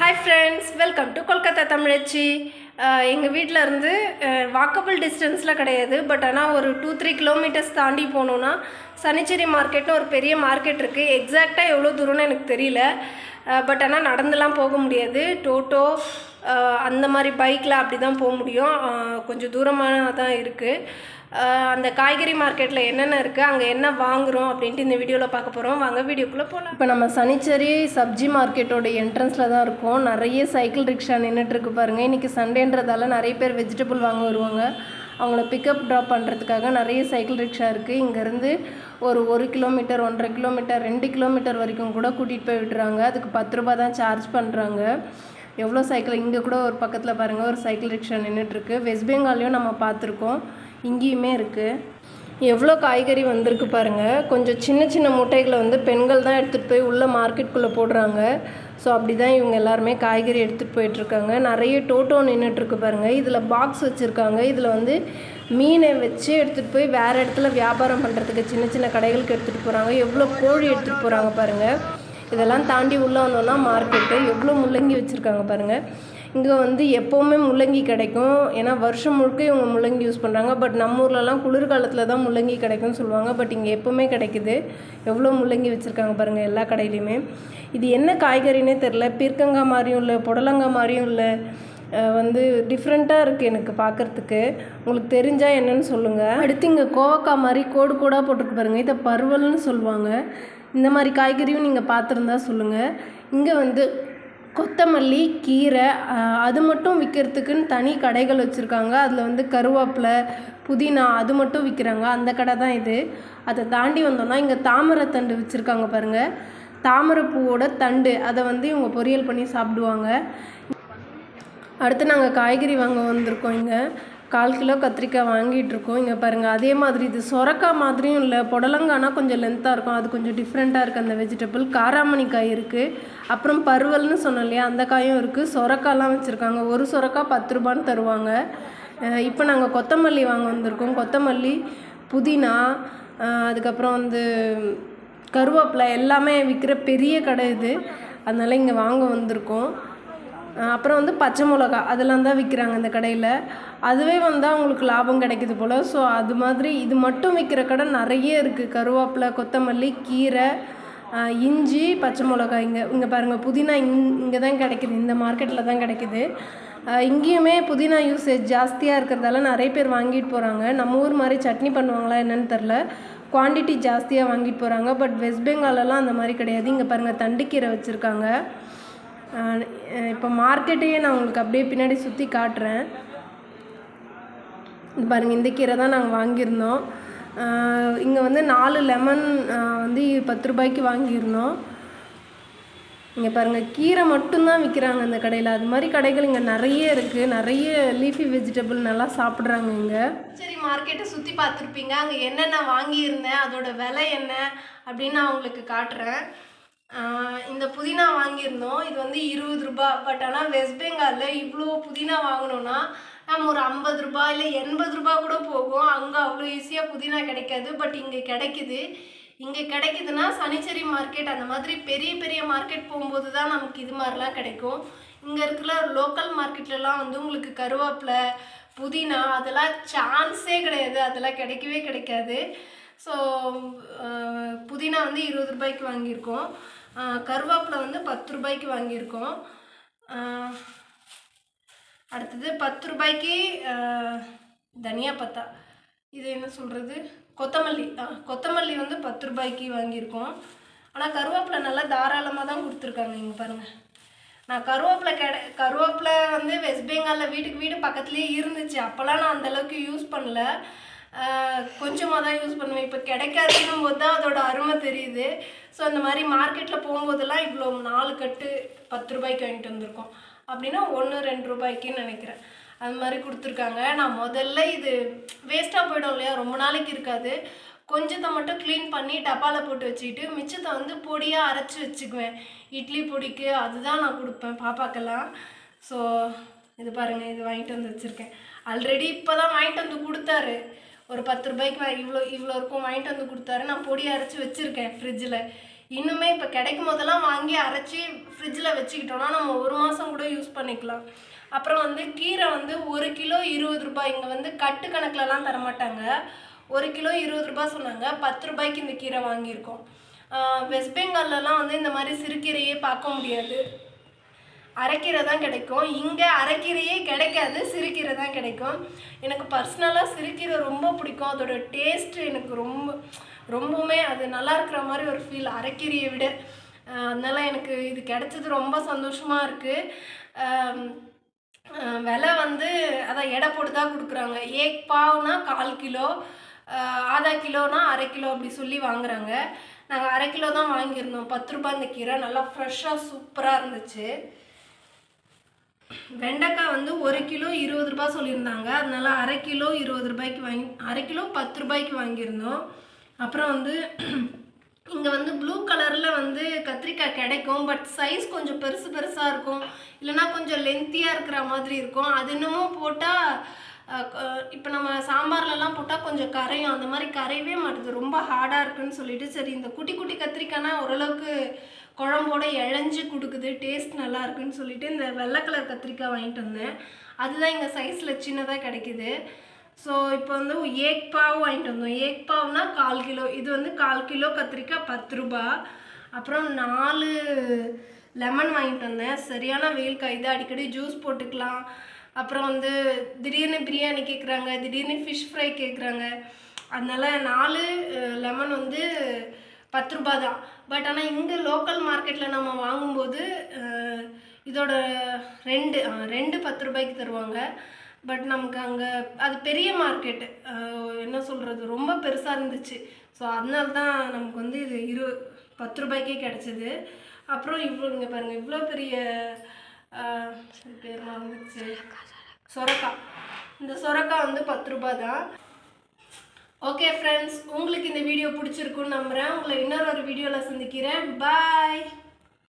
Hi friends welcome to Kolkata தமிழச்சி எங்கள் வீட்டில் இருந்து வாக்கபிள் டிஸ்டன்ஸில் கிடையாது. பட் ஆனால் ஒரு டூ த்ரீ கிலோமீட்டர்ஸ் தாண்டி போனோன்னா சனிச்சேரி மார்க்கெட்னு ஒரு பெரிய மார்க்கெட் இருக்குது எக்ஸாக்டாக எவ்வளோ தூரம்னு எனக்கு தெரியல. பட் ஆனால் நடந்துலாம் போக முடியாது. டோட்டோ அந்த மாதிரி பைக்கில் அப்படி தான் போக முடியும். கொஞ்சம் தூரமாக தான் இருக்குது அந்த காய்கறி மார்க்கெட்டில் என்னென்ன இருக்குது அங்கே என்ன வாங்குகிறோம் அப்படின்ட்டு இந்த வீடியோவில் பார்க்க போகிறோம் வாங்க வீடியோக்குள்ளே போகலாம் இப்போ நம்ம சனிச்சேரி சப்ஜி மார்க்கெட்டோட என்ட்ரன்ஸில் தான் இருக்கோம். நிறைய சைக்கிள் ரிக்ஷா நின்றுட்டுருக்கு பாருங்கள் இன்றைக்கி சண்டேன்றதால நிறைய பேர் வெஜிடபிள் வாங்க வருவாங்க. அவங்கள பிக்கப் ட்ராப் பண்ணுறதுக்காக நிறைய சைக்கிள் ரிக்ஷா இருக்குது இங்கேருந்து ஒரு ஒரு கிலோமீட்டர் ஒன்றரை கிலோமீட்டர் ரெண்டு கிலோமீட்டர் வரைக்கும் கூட கூட்டிகிட்டு போய் விட்டுறாங்க அதுக்கு பத்து ரூபா தான் சார்ஜ் பண்ணுறாங்க எவ்வளோ சைக்கிள் இங்கே கூட ஒரு பக்கத்தில் பாருங்கள் ஒரு சைக்கிள் ரிக்ஷா நின்றுட்டுருக்கு வெஸ்ட் பெங்கால்லையும் நம்ம பார்த்துருக்கோம். இங்கேயுமே இருக்குது எவ்வளோ காய்கறி வந்திருக்கு பாருங்கள் கொஞ்சம் சின்ன சின்ன மூட்டைகளை வந்து பெண்கள் தான் எடுத்துகிட்டு போய் உள்ளே மார்க்கெட்டுக்குள்ளே போடுறாங்க. ஸோ அப்படி தான் இவங்க எல்லாருமே காய்கறி எடுத்துகிட்டு போயிட்டுருக்காங்க. நிறைய டோட்டோ நின்றுட்டுருக்கு பாருங்கள் இதில் பாக்ஸ் வச்சுருக்காங்க. இதில் வந்து மீனை வச்சு எடுத்துகிட்டு போய் வேறு இடத்துல வியாபாரம் பண்ணுறதுக்கு சின்ன சின்ன கடைகளுக்கு எடுத்துகிட்டு போகிறாங்க எவ்வளோ கோழி எடுத்துகிட்டு போகிறாங்க பாருங்கள் இதெல்லாம் தாண்டி உள்ளே வந்தோன்னா மார்க்கெட்டு எவ்வளோ முள்ளங்கி வச்சுருக்காங்க பாருங்கள் இங்கே வந்து எப்போவுமே முள்ளங்கி கிடைக்கும். ஏன்னா வருஷம் முழுக்க இவங்க முள்ளங்கி யூஸ் பண்ணுறாங்க பட் நம்ம ஊர்லலாம் குளிர்காலத்தில் தான் முள்ளங்கி கிடைக்கும்னு சொல்லுவாங்க. பட் இங்கே எப்போவுமே கிடைக்குது. எவ்வளோ முள்ளங்கி வச்சுருக்காங்க பாருங்கள் எல்லா கடையிலையுமே. இது என்ன காய்கறினே தெரில பீர்க்கங்காய் மாதிரியும் இல்லை புடலங்காய் மாதிரியும் இல்லை. வந்து டிஃப்ரெண்ட்டாக இருக்குது எனக்கு பார்க்குறதுக்கு உங்களுக்கு தெரிஞ்சால் என்னன்னு சொல்லுங்கள் அடுத்து இங்கே கோவக்காய் மாதிரி கோடு கோடாக போட்டுருக்கு பாருங்கள் இதை பருவல்னு சொல்லுவாங்க. இந்த மாதிரி காய்கறியும் நீங்கள் பார்த்துருந்தா சொல்லுங்கள் இங்கே வந்து கொத்தமல்லி கீரை அது மட்டும் விற்கிறதுக்குன்னு தனி கடைகள் வச்சுருக்காங்க. அதில் வந்து கருவேப்பிலை புதினா அது மட்டும் விற்கிறாங்க அந்த கடை தான் இது. அதை தாண்டி வந்தோம்னா இங்கே தாமரைத்தண்டு வச்சுருக்காங்க பாருங்கள் தாமரைப்பூவோட தண்டு. அதை வந்து இவங்க பொரியல் பண்ணி சாப்பிடுவாங்க. அடுத்து நாங்கள் காய்கறி வாங்க வந்திருக்கோம் இங்கே. கால் கிலோ கத்திரிக்காய் வாங்கிட்டு இருக்கோம். இங்கே பாருங்கள் அதே மாதிரி இது சொரக்காய் மாதிரியும் இல்லை புடலங்கானா கொஞ்சம் லென்த்தாக இருக்கும். அது கொஞ்சம் டிஃப்ரெண்ட்டாக இருக்குது அந்த வெஜிடபிள் காராமணி காய் இருக்குது அப்புறம் பருவல்னு சொன்னோம் இல்லையா அந்த காயும் இருக்குது சொரக்காய்லாம் வச்சுருக்காங்க. ஒரு சொரக்காய் பத்து ரூபான்னு தருவாங்க. இப்போ நாங்கள் கொத்தமல்லி வாங்க வந்திருக்கோம். கொத்தமல்லி புதினா அதுக்கப்புறம் வந்து கருவேப்பிலை எல்லாமே விற்கிற பெரிய கடை இது. அதனால் இங்கே வாங்க வந்திருக்கோம். அப்புறம் வந்து பச்சை மிளகா அதெல்லாம் தான் விற்கிறாங்க இந்த கடையில். அதுவே வந்து அவங்களுக்கு லாபம் கிடைக்குது போல். ஸோ அது மாதிரி இது மட்டும் விற்கிற கடை நிறைய இருக்குது கருவேப்பிலை கொத்தமல்லி கீரை இஞ்சி பச்சை மிளகா இங்கே இங்கே பாருங்கள் புதினா இங் இங்கே தான் கிடைக்கிது. இந்த மார்க்கெட்டில் தான் கிடைக்கிது. இங்கேயுமே புதினா யூசேஜ் ஜாஸ்தியாக இருக்கிறதால நிறைய பேர் வாங்கிட்டு போகிறாங்க நம்ம ஊர் மாதிரி சட்னி பண்ணுவாங்களா என்னன்னு தெரில குவான்டிட்டி ஜாஸ்தியாக வாங்கிட்டு போகிறாங்க பட் வெஸ்ட் பெங்காலெல்லாம் அந்த மாதிரி கிடையாது. இங்கே பாருங்கள் தண்டுக்கீரை வச்சுருக்காங்க. இப்போ மார்க்கெட்டையே நான் உங்களுக்கு அப்படியே பின்னாடி சுற்றி காட்டுறேன். இது பாருங்கள் இந்த கீரை தான் நாங்கள் வாங்கியிருந்தோம். இங்கே வந்து நாலு லெமன் வந்து பத்து ரூபாய்க்கு வாங்கியிருந்தோம். இங்கே பாருங்கள் கீரை மட்டும்தான் விற்கிறாங்க இந்த கடையில். அது மாதிரி கடைகள் இங்கே நிறைய இருக்குது நிறைய லீஃபி வெஜிடபிள் நல்லா சாப்பிட்றாங்க இங்கே. சரி மார்க்கெட்டை சுற்றி பார்த்துருப்பீங்க. அங்கே என்னென்ன வாங்கியிருந்தேன்? அதோட விலை என்ன? அப்படின்னு நான் உங்களுக்கு காட்டுறேன். இந்த புதினா வாங்கியிருந்தோம். இது வந்து இருபது ரூபாய் பட் ஆனால் வெஸ்ட் பெங்காலில் இவ்வளோ புதினா வாங்கினோன்னா நம்ம ஒரு ஐம்பது ரூபாய் இல்லை எண்பது ரூபாய் கூட போகும். அங்கே அவ்வளோ ஈஸியாக புதினா கிடைக்காது. பட் இங்கே கிடைக்குது. இங்கே கிடைக்குதுன்னா சனிச்சேரி மார்க்கெட் அந்த மாதிரி பெரிய பெரிய மார்க்கெட் போகும்போது தான் நமக்கு இது மாதிரிலாம் கிடைக்கும். இங்கே இருக்கிற லோக்கல் மார்க்கெட்லலாம் வந்து உங்களுக்கு கருவேப்பிலை புதினா அதெல்லாம் சான்ஸே கிடையாது. அதெல்லாம் கிடைக்கவே கிடைக்காது. ஸோ புதினா வந்து இருபது ரூபாய்க்கு வாங்கியிருக்கோம். கருவேப்பிலை வந்து பத்து ரூபாய்க்கு வாங்கியிருக்கோம். அடுத்தது பத்து ரூபாய்க்கு தனியா பத்தா. இது என்ன சொல்கிறது கொத்தமல்லி. ஆ கொத்தமல்லி வந்து பத்து ரூபாய்க்கு வாங்கியிருக்கோம். ஆனால் கருவேப்பிலை நல்லா தாராளமாக தான் கொடுத்துருக்காங்க இங்கே பாருங்கள் நான் கருவேப்பிலை கெட கருவேப்பிலை வந்து வெஸ்ட் பெங்காலில் வீட்டுக்கு வீடு பக்கத்துலேயே இருந்துச்சு. அப்போல்லாம் நான் அந்தளவுக்கு யூஸ் பண்ணல. கொஞ்சமாக தான் யூஸ் பண்ணுவேன். இப்போ கிடைக்காதுன்னும் போது தான் அதோட அருமை தெரியுது. ஸோ அந்த மாதிரி மார்க்கெட்டில் போகும்போதெல்லாம் இவ்வளோ நாலு கட்டு பத்து ரூபாய்க்கு வாங்கிட்டு வந்திருக்கோம். அப்படின்னா ஒன்று ரெண்டு ரூபாய்க்குன்னு நினைக்கிறேன். அது மாதிரி கொடுத்துருக்காங்க. நான் முதல்ல இது வேஸ்ட்டாக போயிடும் இல்லையா? ரொம்ப நாளைக்கு இருக்காது. கொஞ்சத்தை மட்டும் க்ளீன் பண்ணி டப்பாவில் போட்டு வச்சுக்கிட்டு மிச்சத்தை வந்து பொடியாக அரைச்சி வச்சுக்குவேன். இட்லி பொடிக்கு அதுதான் நான் கொடுப்பேன் பாப்பாக்கெல்லாம். ஸோ இது பாருங்கள் இது வாங்கிட்டு வந்து வச்சுருக்கேன். ஆல்ரெடி இப்போ தான் வாங்கிட்டு வந்து கொடுத்தாரு. ஒரு பத்து ரூபாய்க்கு இவ்வளோ இவ்வளோ இருக்கும் வாங்கிட்டு வந்து கொடுத்தாரு. நான் பொடி அரைச்சி வச்சுருக்கேன் ஃப்ரிட்ஜில் இன்னுமே இப்போ கிடைக்கும் போதெல்லாம் வாங்கி அரைச்சி ஃப்ரிட்ஜில் வச்சுக்கிட்டோன்னா நம்ம ஒரு மாதம் கூட யூஸ் பண்ணிக்கலாம். அப்புறம் வந்து கீரை வந்து ஒரு கிலோ இருபது ரூபாய். இங்கே வந்து கட்டு கணக்கிலலாம் தரமாட்டாங்க. ஒரு கிலோ இருபது ரூபாய் சொன்னாங்க. பத்து ரூபாய்க்கு இந்த கீரை வாங்கியிருக்கோம். வெஸ்ட் பெங்கால்லலாம் வந்து இந்த மாதிரி சிறுகீரையே பார்க்க முடியாது. அரைக்கீரை தான் கிடைக்கும். இங்கே அரைக்கீரையே கிடைக்காது சிறுகீரை தான் கிடைக்கும். எனக்கு பர்சனலாக சிறுகீரை ரொம்ப பிடிக்கும். அதோட டேஸ்ட்டு எனக்கு ரொம்ப ரொம்பவுமே அது நல்லா இருக்கிற மாதிரி ஒரு ஃபீல் அரைக்கீரையை விட. அதனால் எனக்கு இது கிடைச்சது ரொம்ப சந்தோஷமாக இருக்குது விலை வந்து அதான் எடை போட்டு தான் கொடுக்குறாங்க. ஏக் பாவ்னா கால் கிலோ ஆதா கிலோனா அரை கிலோ அப்படி சொல்லி வாங்குறாங்க. நாங்கள் அரை கிலோ தான் வாங்கியிருந்தோம். பத்து ரூபாய் இந்த கீரை. நல்லா ஃப்ரெஷ்ஷாக சூப்பராக இருந்துச்சு. வெண்டைக்காய் வந்து ஒரு கிலோ இருபது ரூபாய் சொல்லியிருந்தாங்க. அதனால் அரை கிலோ இருபது ரூபாய்க்கு வாங்கி அரை கிலோ பத்து ரூபாய்க்கு வாங்கியிருந்தோம். அப்புறம் வந்து இங்கே வந்து ப்ளூ கலரில் வந்து கத்திரிக்காய் கிடைக்கும். பட் சைஸ் கொஞ்சம் பெருசு பெருசாக இருக்கும். இல்லைன்னா கொஞ்சம் லென்த்தியாக இருக்கிற மாதிரி இருக்கும். அது இன்னமும் போட்டால் இப்போ நம்ம சாம்பார்லலாம் போட்டால் கொஞ்சம் கரையும். அந்த மாதிரி கரையவே மாட்டுது. ரொம்ப ஹார்டாக இருக்குன்னு சொல்லிட்டு சரி இந்த குட்டி குட்டி கத்திரிக்காய்னா ஓரளவுக்கு குழம்போட இழஞ்சு கொடுக்குது டேஸ்ட் நல்லா இருக்குன்னு சொல்லிட்டு இந்த வெள்ளை கலர் கத்திரிக்காய் வாங்கிட்டு வந்தேன். அதுதான் எங்கள் சைஸில் சின்னதாக கிடைக்குது. ஸோ இப்போ வந்து ஏக் பாவ் வாங்கிட்டு வந்தோம். ஏக் பாவ்னா கால் கிலோ இது வந்து கால் கிலோ கத்திரிக்காய் பத்து ரூபா. அப்புறம் நாலு லெமன் வாங்கிட்டு வந்தேன். சரியான வெயில் காயுது அடிக்கடி ஜூஸ் போட்டுக்கலாம். அப்புறம் வந்து திடீர்னு பிரியாணி கேட்குறாங்க திடீர்னு ஃபிஷ் ஃப்ரை கேட்குறாங்க அதனால நாலு லெமன் வந்து பத்து ரூபா தான் பட் ஆனால் இங்கே லோக்கல் மார்க்கெட்டில் நம்ம வாங்கும்போது இதோட ரெண்டு ரெண்டு பத்து ரூபாய்க்கு தருவாங்க. பட் நமக்கு அங்கே அது பெரிய மார்க்கெட்டு என்ன சொல்கிறது ரொம்ப பெருசாக இருந்துச்சு. ஸோ அதனால தான் நமக்கு வந்து இது இரு பத்து ரூபாய்க்கே கிடச்சிது. அப்புறம் இவ்வளோ இங்கே பாருங்கள் இவ்வளோ பெரிய பேர் மறந்துச்சு சொரக்காய். இந்த சொரக்காய் வந்து பத்து ரூபா தான் ஓகே ஃப்ரெண்ட்ஸ் உங்களுக்கு இந்த வீடியோ பிடிச்சிருக்குன்னு நம்புகிறேன் உங்களை இன்னொரு ஒரு வீடியோவில் சந்திக்கிறேன். பாய்